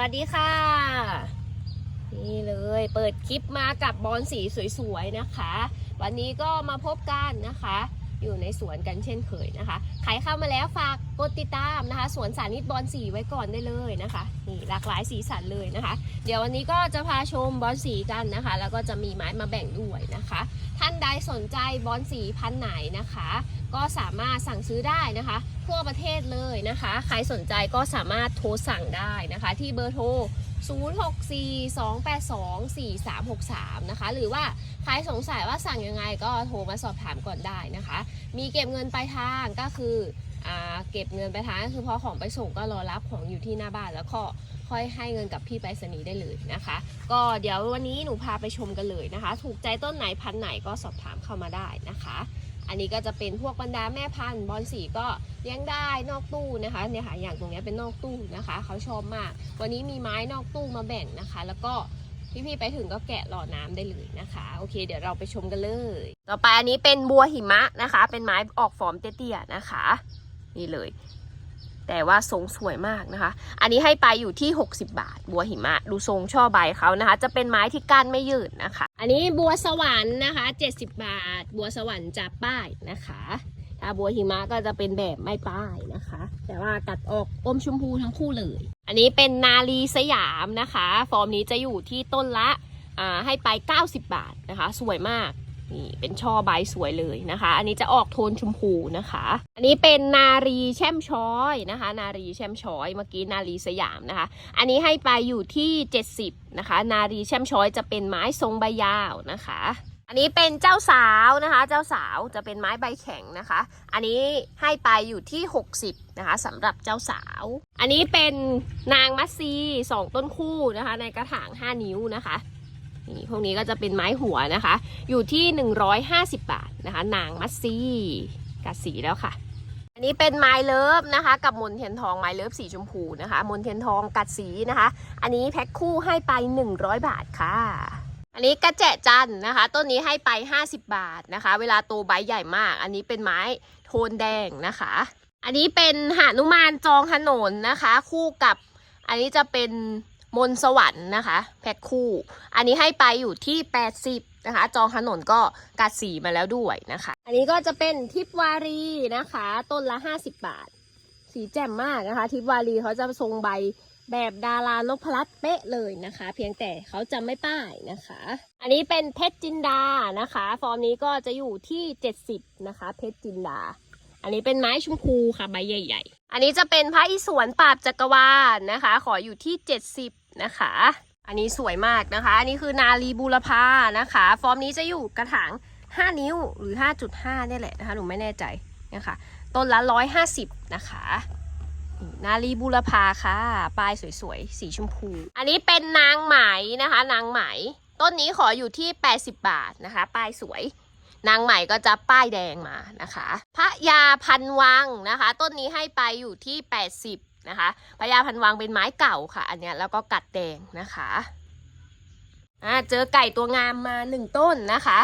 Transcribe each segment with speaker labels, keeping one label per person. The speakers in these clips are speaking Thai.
Speaker 1: วัสดีค่ะ นี่เลยเปิดคลิปมากับบอลสีสวยๆนะคะ วันนี้ก็มาพบกันนะคะ อยู่ในสวนกันเช่นเคยนะคะใครเข้ามาแล้วฝากกดติดตามนะคะสวนสานิตบอลสีไว้ก่อนได้เลยนะคะนี่หลากหลายสีสันเลยนะคะ เดี๋ยววันนี้ก็จะพาชมบอลสีกันนะคะ แล้วก็จะมีไม้มาแบ่งด้วยนะคะ ท่านใดสนใจบอลสีพันไหนนะคะ ก็สามารถสั่งซื้อได้นะคะ ทั่วประเทศเลยนะคะ ใครสนใจก็สามารถโทรสั่งได้นะคะ ที่เบอร์โทร 0642824363 นะคะ หรือว่าใครสงสัยว่าสั่งยังไงก็โทรมาสอบถามก่อนได้นะคะ มีเก็บเงินปลายทางก็คือเก็บเงินปลายทางก็คือพอของไปส่งก็รอรับของอยู่ที่หน้าบ้านแล้วก็ค่อยให้เงินกับพี่ไปรษณีย์ได้เลยนะคะ ก็เดี๋ยววันนี้หนูพาไปชมกันเลยนะคะ ถูกใจต้นไหนพันไหนก็สอบถามเข้ามาได้นะคะ อันนี้ก็จะเป็นพวกบรรดาแม่พันธุ์บอลสีก็เลี้ยงได้นอกตู้นะคะเนี่ยค่ะอย่างตรงนี้เป็นนอกตู้นะคะ เขาชอบมาก วันนี้มีไม้นอกตู้มาแบ่งนะคะ แล้วก็พี่ๆไปถึงก็แกะหล่อน้ำได้เลยนะคะ โอเค เดี๋ยวเราไปชมกันเลย ต่อไปอันนี้เป็นบัวหิมะนะคะ เป็นไม้ออกฟอร์มเตี้ยๆนะคะ นี่เลย แต่ว่าทรงสวยมากนะคะ อันนี้ให้ไปอยู่ที่ 60 บาท บัวหิมะ ดูทรงช่อใบเขานะคะ จะเป็นไม้ที่ก้านไม่ยืดนะคะ อันนี้บัวสวรรค์นะคะ 70 บาท บัวสวรรค์จะป้ายนะคะ ถ้าบัวหิมะก็จะเป็นแบบไม่ป้ายนะคะ แต่ว่ากัดออกอมชมพูทั้งคู่เลย อันนี้เป็นนาลีสยามนะคะ ฟอร์มนี้จะอยู่ที่ต้นละให้ไป 90 บาทนะคะ สวยมาก นี่เป็นช่อใบสวยเลยนะคะ อันนี้จะออกโทนชมพูนะคะ อันนี้เป็นนารีแช่มช้อยนะคะ นารีแช่มช้อยเมื่อกี้นารีสยามนะคะ อันนี้ให้ไปอยู่ที่ 70นะคะ นารีแช่มช้อยจะเป็นไม้ทรงใบยาวนะคะ อันนี้เป็นเจ้าสาวนะคะ เจ้าสาวจะเป็นไม้ใบแข็งนะคะ อันนี้ให้ไปอยู่ที่ 60นะคะสำหรับเจ้าสาว อันนี้เป็นนางมัสซีสองต้นคู่นะคะ ในกระถาง 5 นิ้วนะคะ นี่พวกนี้ก็จะเป็นไม้หัวนะคะ อยู่ที่ 150 บาทนะคะ นางมัสซีกัดสีแล้วค่ะ อันนี้เป็นไม้เลิฟนะคะ กับมนเทียนทองไม้เลิฟสีชมพูนะคะ มนเทียนทองกัดสีนะคะ อันนี้แพ็คคู่ให้ไป 100 บาทค่ะ อันนี้กระแจจันนะคะ ต้นนี้ให้ไป 50 บาทนะคะ เวลาโตใบใหญ่มาก อันนี้เป็นไม้โทนแดงนะคะ อันนี้เป็นหานุมานจองถนนนะคะ คู่กับอันนี้จะเป็น มนสวรรค์นะคะ แพ็คคู่ อันนี้ให้ไปอยู่ที่ 80 นะคะ จองถนนก็กัดสีมาแล้วด้วยนะคะ อันนี้ก็จะเป็นทิพวารีนะคะ ต้นละ 50 บาท สีแจ่มมากนะคะ ทิพวารีเขาจะทรงใบแบบดารานพรัตน์เป๊ะเลยนะคะ เพียงแต่เขาจะไม่ป้ายนะคะ อันนี้เป็นเพชรจินดานะคะ ฟอร์มนี้ก็จะอยู่ที่ 70 นะคะ เพชรจินดา อันนี้เป็นไม้ชมพูค่ะใบใหญ่ ๆ อันนี้จะเป็นพระอิศวรปราบจักรวาลนะคะ ขออยู่ที่ 70 นะคะ อันนี้สวยมากนะคะ อันนี้คือนาลีบูรพานะคะ ฟอร์มนี้จะอยู่กระถาง 5 นิ้วหรือ 5.5เนี่ยแหละนะคะหนูไม่แน่ใจนะคะ ต้นละ 150 นะคะนี่นาลีบูรพาค่ะปลายสวยๆ สีชมพู อันนี้เป็นนางไหมนะคะ นางไหม ต้นนี้ขออยู่ที่ 80 บาทนะคะ ปลายสวย นางใหม่ก็จะป้ายแดงมานะคะ พระยาพันวังนะคะ ต้นนี้ให้ไปอยู่ที่ 80นะคะพระยาพันวังเป็นไม้เก่าค่ะ อันเนี้ยแล้วก็กัดแดงนะคะอ่าเจอไก่ตัวงามมาหนึ่งต้นนะคะ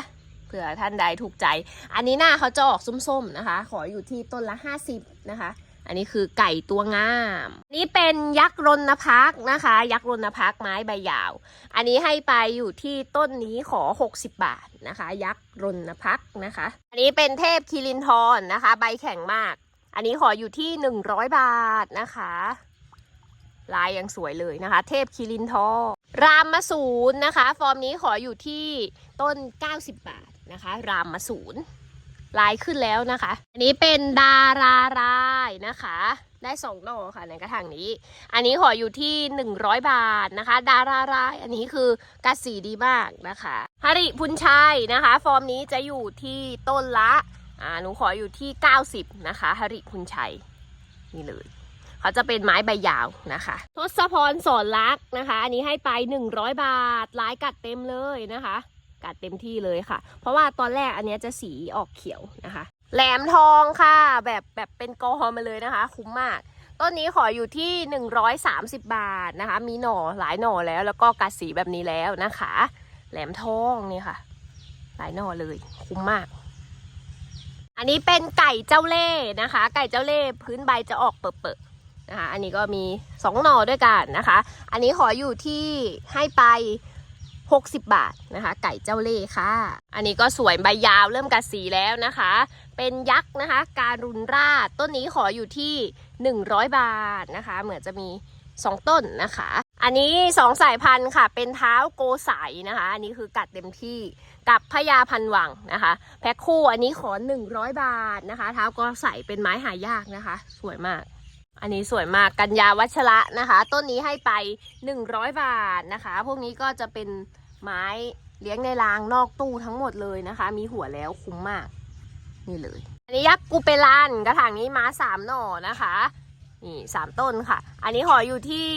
Speaker 1: เผื่อท่านใดถูกใจ อันนี้หน้าเขาจะออกส้มๆนะคะ ขออยู่ที่ต้นละ 50นะคะ อันนี้คือไก่ตัวงาม นี่เป็นยักษ์รณพักนะคะ ยักษ์รณพักไม้ใบยาว อันนี้ให้ไปอยู่ที่ต้นนี้ขอ 60 บาทนะคะ ยักษ์รณพักนะคะ อันนี้เป็นเทพคิรินทรนะคะ ใบแข็งมาก อันนี้ขออยู่ที่ 100 บาทนะคะ ลายยังสวยเลยนะคะ เทพคิรินทรรามมาสูนนะคะ ฟอร์มนี้ขออยู่ที่ต้น 90 บาทนะคะ รามมาสูน ลายขึ้นแล้วนะคะ อันนี้เป็นดารารายนะคะ ได้สองดอกค่ะในกระถางนี้ อันนี้ขออยู่ที่100บาทนะคะ ดาราราย อันนี้คือกระสีดีมากนะคะฮาริพุนชัยนะคะ ฟอร์มนี้จะอยู่ที่ต้นละอ่าหนูขออยู่ที่90นะคะฮาริพุนชัยนี่เลยเขาจะเป็นไม้ใบยาวนะคะ ทศพรสอนรักนะคะ อันนี้ให้ไป 100 บาทลายกัดเต็มเลยนะคะ กัดเต็มที่เลยค่ะ เพราะว่าตอนแรกอันนี้จะสีออกเขียวนะคะ แหลมทองค่ะ แบบแบบเป็นกอฮอมาเลยนะคะ คุ้มมาก ต้นนี้ขออยู่ที่ 130 บาทนะคะ มีหน่อหลายหน่อแล้ว แล้วก็กัดสีแบบนี้แล้วนะคะ แหลมทองนี่ค่ะ หลายหน่อเลย คุ้มมากอันนี้เป็นไก่เจ้าเล่ห์นะคะ ไก่เจ้าเล่ห์พื้นใบจะออกเปิดๆนะคะ อันนี้ก็มี 2 หน่อด้วยกันนะคะ อันนี้ขออยู่ที่ให้ไป 60 บาทนะคะ ไก่เจ้าเล่ค่ะ อันนี้ก็สวยใบยาวเริ่มกัดสีแล้วนะคะ เป็นยักษ์นะคะ การุณราต้นนี้ขออยู่ที่ 100 บาทนะคะ เหมือนจะมี 2 ต้นนะคะ อันนี้ 2 สายพันธุ์ค่ะ เป็นเท้าโกใสนะคะ อันนี้คือกัดเต็มที่กับพญาพันวังนะคะ แพ็คคู่อันนี้ขอ 100 บาทนะคะ เท้าโกใสเป็นไม้หายากนะคะ สวยมาก อันนี้สวยมากกัญญาวัชระนะคะ ต้นนี้ให้ไป 100 บาทนะคะ พวกนี้ก็จะเป็นไม้เลี้ยงในรางนอกตู้ทั้งหมดเลยนะคะ มีหัวแล้วคุ้มมาก นี่เลย อันนี้ยักษ์กูเปลันกระถางนี้มาสามหน่อนะคะ นี่สามต้นค่ะ อันนี้หออยู่ที่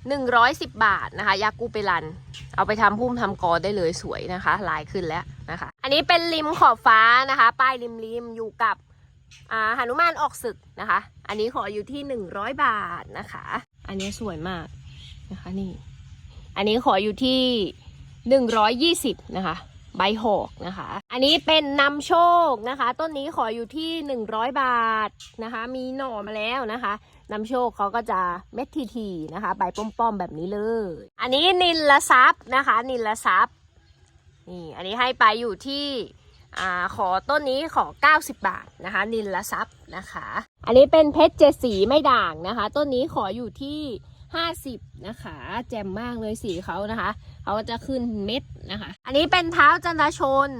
Speaker 1: 110 บาทนะคะยักษ์กูเปลัน เอาไปทำพุ่มทำกอได้เลยสวยนะคะ ลายขึ้นแล้วนะคะ อันนี้เป็นริมขอบฟ้านะคะ ป้ายริมริมอยู่กับ หนุมานออกศึกนะคะ อันนี้ขออยู่ที่ 100 บาทนะคะ อันนี้สวยมากนะคะนี่ อันนี้ขออยู่ที่ 120 นะคะ ใบหอกนะคะ อันนี้เป็นนำโชคนะคะ ต้นนี้ขออยู่ที่ 100 บาทนะคะ มีหน่อมาแล้วนะคะนำโชคเขาก็จะเม็ดทีๆนะคะ ใบป้อมๆแบบนี้เลย อันนี้นิลละซับนะคะ นิลละซับนี่ อันนี้ให้ไปอยู่ที่ อขอต้นนี้ขอ 90 บาทนะคะ นินละซับนะคะ อันนี้เป็นเพชรเจดสีไม่ด่างนะคะ ต้นนี้ขออยู่ที่ 50 นะคะ แจ่มมากเลยสีเขานะคะเขาจะขึ้นเม็ดนะคะ อันนี้เป็นเท้าจันทชน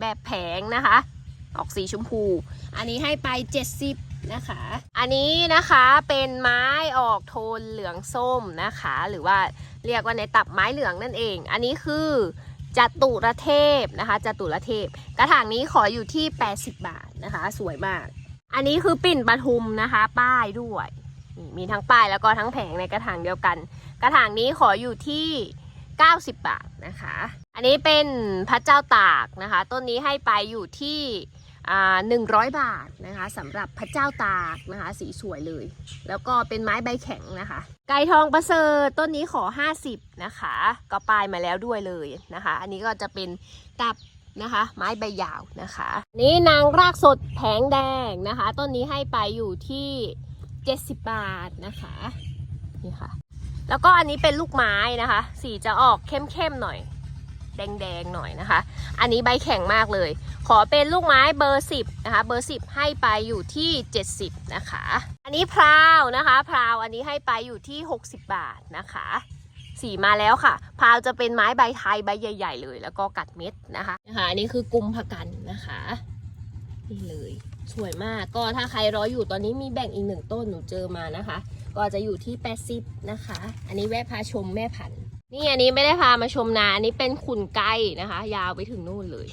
Speaker 1: แบบแผงนะคะ ออกสีชมพู อันนี้ให้ไป 70 นะคะ อันนี้นะคะเป็นไม้ออกโทนเหลืองส้มนะคะ หรือว่าเรียกว่าในตับไม้เหลืองนั่นเอง อันนี้คือ จตุรเทพนะคะจตุรเทพ กระถางนี้ขออยู่ที่ 80 บาทนะคะ สวยมาก อันนี้คือปิ่นปทุมนะคะ ป้ายด้วยนี่มีทั้งป้ายแล้วก็ทั้งแผงในกระถางเดียวกัน กระถางนี้ขออยู่ที่ 90 บาทนะคะ อันนี้เป็นพระเจ้าตากนะคะ ต้นนี้ให้ไปอยู่ที่ อ่า100บาทนะคะสำหรับพระเจ้าตากนะคะ สีสวยเลย แล้วก็เป็นไม้ใบแข็งนะคะ ไก่ทองประเสริฐต้นนี้ขอ 50 นะคะ ก็ปลายมาแล้วด้วยเลยนะคะ อันนี้ก็จะเป็นตับนะคะ ไม้ใบยาวนะคะ นี่นางรากสดแผงแดงนะคะ ต้นนี้ให้ไปอยู่ที่ 70 บาทนะคะนี่ค่ะแล้วก็อันนี้เป็นลูกไม้นะคะ สีจะออกเข้มๆหน่อย แดงๆหน่อยนะคะ อันนี้ใบแข็งมากเลย ขอเป็นลูกไม้เบอร์ 10 นะคะ เบอร์ 10 ให้ไปอยู่ที่ 70 นะคะ อันนี้พราวนะคะพราวอันนี้ให้ไปอยู่ที่ 60 บาทนะคะสีมาแล้วค่ะพราวจะเป็นไม้ใบไทยใบใหญ่ ๆ เลย แล้วก็กัดเม็ดนะคะนะคะอันนี้คือกุมภกันนะคะ นี่เลยสวยมากก็ถ้าใครรออยู่ตอนนี้มีแบ่งอีกหนึ่งต้นหนูเจอมานะคะ ก็จะอยู่ที่ 80 นะคะ อันนี้แวะพาชมแม่พันธุ์ นี่อันนี้ไม่ได้พามาชมนาอันนี้เป็นขุนไก่นะคะ ยาวไปถึงนู่นเลย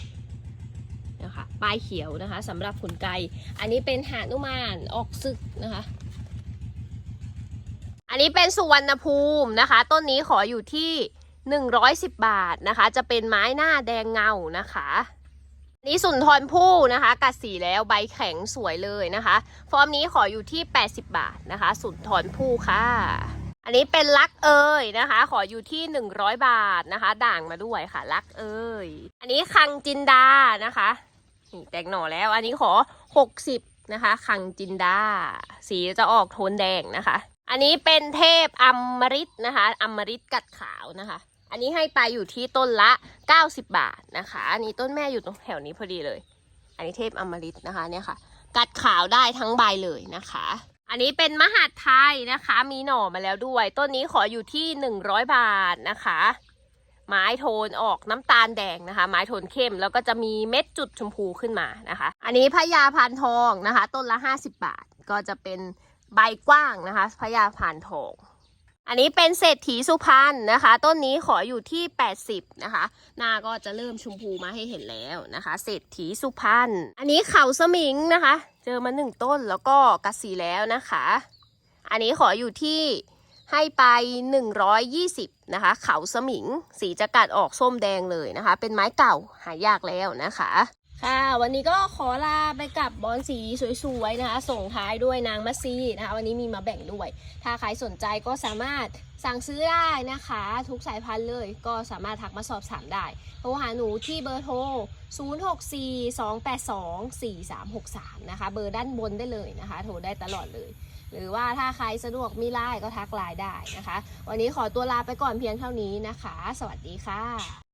Speaker 1: นะคะปลายเขียวนะคะสำหรับขุนไก่อันนี้เป็นหานุมานออกศึกนะคะ อันนี้เป็นสุวรรณภูมินะคะ ต้นนี้ขออยู่ที่ 110 บาทนะคะ จะเป็นไม้หน้าแดงเงานะคะนนี้สุนทรภู่นะคะ กัดสีแล้วใบแข็งสวยเลยนะคะ ฟอร์มนี้ขออยู่ที่ 80 บาทนะคะ สุนทรภู่ค่ะ อันนี้เป็นลักเอ่ยนะคะ ขออยู่ที่ 100 บาทนะคะ ด่างมาด้วยค่ะ ลักเอ่ยอันนี้คังจินดานะคะนี่แตกหน่อแล้ว อันนี้ขอ 60 นะคะ คังจินดา สีจะออกโทนแดงนะคะ อันนี้เป็นเทพอมฤตนะคะอมฤตกัดขาวนะคะ อันนี้ให้ไปอยู่ที่ต้นละ 90 บาทนะคะ อันนี้ต้นแม่อยู่ตรงแถวนี้พอดีเลย อันนี้เทพอมฤตนะคะเนี่ยค่ะ กัดขาวได้ทั้งใบเลยนะคะ อันนี้เป็นมหาดไทยนะคะ มีหน่อมาแล้วด้วย ต้นนี้ขออยู่ที่100บาทนะคะ ไม้โทนออกน้ำตาลแดงนะคะ ไม้โทนเข้มแล้วก็จะมีเม็ดจุดชมพูขึ้นมานะคะ อันนี้พญาพานทองนะคะ ต้นละ50บาท ก็จะเป็นใบกว้างนะคะพญาพานทอง อันนี้เป็นเศรษฐีสุพรรณนะคะ ต้นนี้ขออยู่ที่ 80 นะคะ หน้าก็จะเริ่มชมพูมาให้เห็นแล้วนะคะ เศรษฐีสุพรรณอันนี้เขาสมิงนะคะ เจอมาหนึ่งต้นแล้วก็กัดสีแล้วนะคะ อันนี้ขออยู่ที่ให้ไป 120 นะคะ เขาสมิง สีจะกัดออกส้มแดงเลยนะคะ เป็นไม้เก่าหายากแล้วนะคะ ค่ะ วันนี้ก็ขอลาไปกับบอนสีสวยๆนะคะ ส่งท้ายด้วยนางมัสซีนะคะ วันนี้มีมาแบ่งด้วย ถ้าใครสนใจก็สามารถสั่งซื้อได้นะคะ ทุกสายพันธุ์เลยก็สามารถทักมาสอบถามได้โทรหาหนูที่เบอร์โทร 0642824363 นะคะ เบอร์ด้านบนได้เลยนะคะ โทรได้ตลอดเลย หรือว่าถ้าใครสะดวกมีไลน์ก็ทักไลน์ได้นะคะ วันนี้ขอตัวลาไปก่อนเพียงเท่านี้นะคะ สวัสดีค่ะ